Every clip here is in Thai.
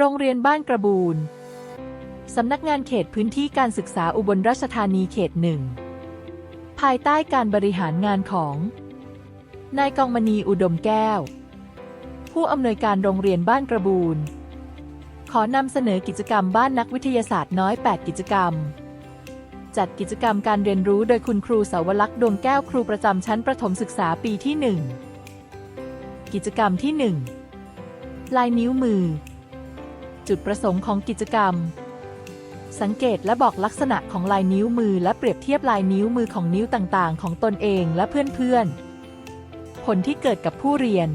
โรงเรียนบ้านกระบูนสำนักงานเขตพื้นที่การศึกษาอุบลราชธานีเขตหนึ่ง ภายใต้การบริหารงานของ นายกองมณีอุดมแก้ว ผู้อำนวยการโรงเรียนบ้านกระบูนขอนำเสนอกิจกรรมบ้านนักวิทยาศาสตร์น้อย 8 กิจกรรม จัดกิจกรรมการเรียนรู้โดยคุณครูสาวลักษณ์ดวงแก้วครูประจำชั้นประถมศึกษาปีที่ 1 กิจกรรมที่ 1 ลายนิ้วมือ จุดประสงค์ของกิจกรรม สังเกตและบอกลักษณะของลายนิ้วมือและเปรียบเทียบลายนิ้วมือของนิ้วต่างๆ ของตนเองและเพื่อนๆ ผลที่เกิดกับผู้เรียน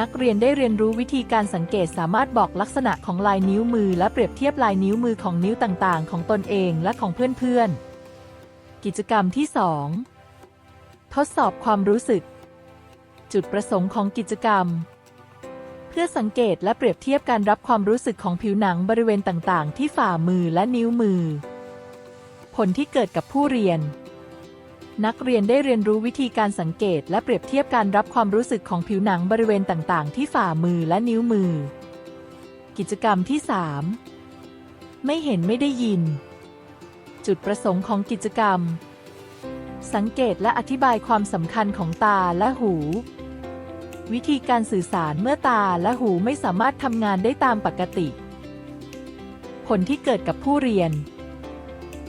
นักเรียนได้เรียนรู้วิธีการสังเกตสามารถบอกลักษณะของลายนิ้วมือและเปรียบเทียบลายนิ้วมือของนิ้วต่างๆ ของตนเองและของเพื่อนๆ กิจกรรมที่ 2 ทดสอบความรู้สึก จุดประสงค์ของกิจกรรม พื่อสังเกตและเปรียบเทียบการรับความรู้สึกของผิวหนังบริเวณต่างๆ ที่ฝ่ามือและนิ้วมือ ผลที่เกิดกับผู้เรียน นักเรียนได้เรียนรู้วิธีการสังเกตและเปรียบเทียบการรับความรู้สึกของผิวหนังบริเวณต่างๆ ที่ฝ่ามือและนิ้วมือ กิจกรรมที่ 3 ไม่เห็นไม่ได้ยิน จุดประสงค์ของกิจกรรม สังเกตและอธิบายความสำคัญของตาและหู วิธีการสื่อสารเมื่อตาและหูไม่สามารถทำงานได้ตามปกติ ผลที่เกิดกับผู้เรียน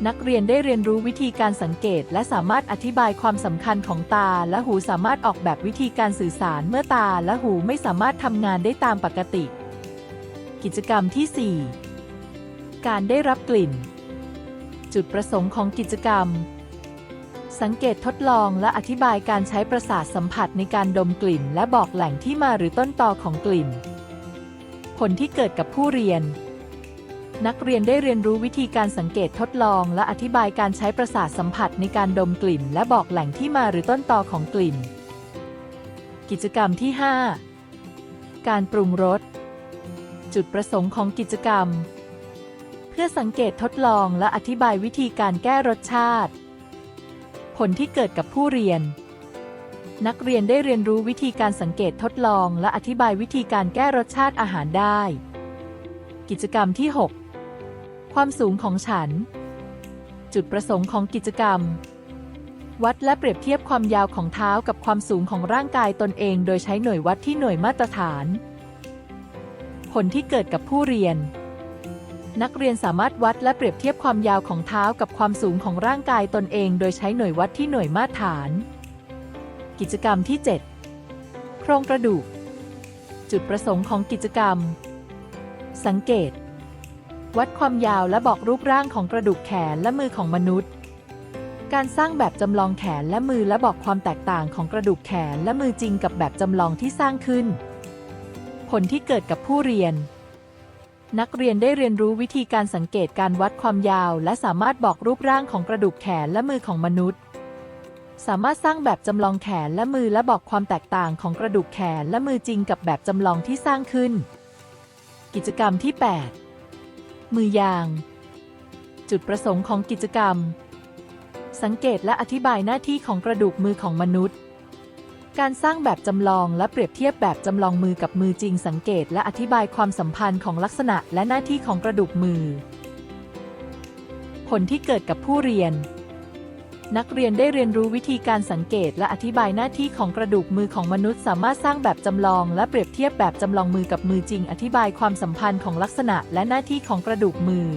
นักเรียนได้เรียนรู้วิธีการสังเกต และสามารถอธิบายความสำคัญของตาและหูสามารถออกแบบวิธีการสื่อสารเมื่อตาและหูไม่สามารถทำงานได้ตามปกติ กิจกรรมที่ 4 การได้รับกลิ่น จุดประสงค์ของกิจกรรม สังเกตทดลองและอธิบายการใช้ประสาทสัมผัสในการดมกลิ่น และบอกแหล่งที่มาหรือต้นตอของกลิ่น ผลที่เกิดกับผู้เรียน นักเรียนได้เรียนรู้วิธีการสังเกตทดลอง และอธิบายการใช้ประสาทสัมผัสในการดมกลิ่น และบอกแหล่งที่มาหรือต้นตอของกลิ่น กิจกรรมที่ 5 การปรุงรสจุดประสงค์ของกิจกรรม เพื่อสังเกตทดลองและอธิบายวิธีการแก้รสชาติ ผลที่เกิดกับผู้เรียน นักเรียนได้เรียนรู้วิธีการสังเกตทดลอง และอธิบายวิธีการแก้รสชาติอาหารได้ กิจกรรมที่ 6 ความสูงของฉัน จุดประสงค์ของกิจกรรม วัดและเปรียบเทียบความยาวของเท้ากับความสูงของร่างกายตนเอง โดยใช้หน่วยวัดที่หน่วยมาตรฐาน ผลที่เกิดกับผู้เรียน นักเรียนสามารถวัดและเปรียบเทียบความยาวของเท้ากับความสูงของร่างกายตนเอง โดยใช้หน่วยวัดที่หน่วยมาตรฐาน กิจกรรมที่ 7 โครงกระดูก จุดประสงค์ของกิจกรรม สังเกต วัดความยาวและบอกรูปร่างของกระดูกแขนและมือของมนุษย์ การสร้างแบบจำลองแขนและมือและบอกความแตกต่างของกระดูกแขนและมือจริงกับแบบจำลองที่สร้างขึ้น ผลที่เกิดกับผู้เรียน นักเรียนได้เรียนรู้วิธีการสังเกตการวัดความยาว และสามารถบอกรูปร่างของกระดูกแขนและมือของมนุษย์ สามารถสร้างแบบจำลองแขนและมือและบอกความแตกต่างของกระดูกแขนและมือจริงกับแบบจำลองที่สร้างขึ้น กิจกรรมที่ 8 มือยาง จุดประสงค์ของกิจกรรม สังเกตและอธิบายหน้าที่ของกระดูกมือของมนุษย์ การสร้างแบบจำลองและเปรียบเทียบแบบจำลองมือกับมือจริงสังเกตและอธิบายความสัมพันธ์ของลักษณะและหน้าที่ของกระดูกมือ ผลที่เกิดกับผู้เรียน นักเรียนได้เรียนรู้วิธีการสังเกตและอธิบายหน้าที่ของกระดูกมือของมนุษย์ สามารถสร้างแบบจำลองและเปรียบเทียบแบบจำลองมือกับมือจริง อธิบายความสัมพันธ์ของลักษณะและหน้าที่ของกระดูกมือ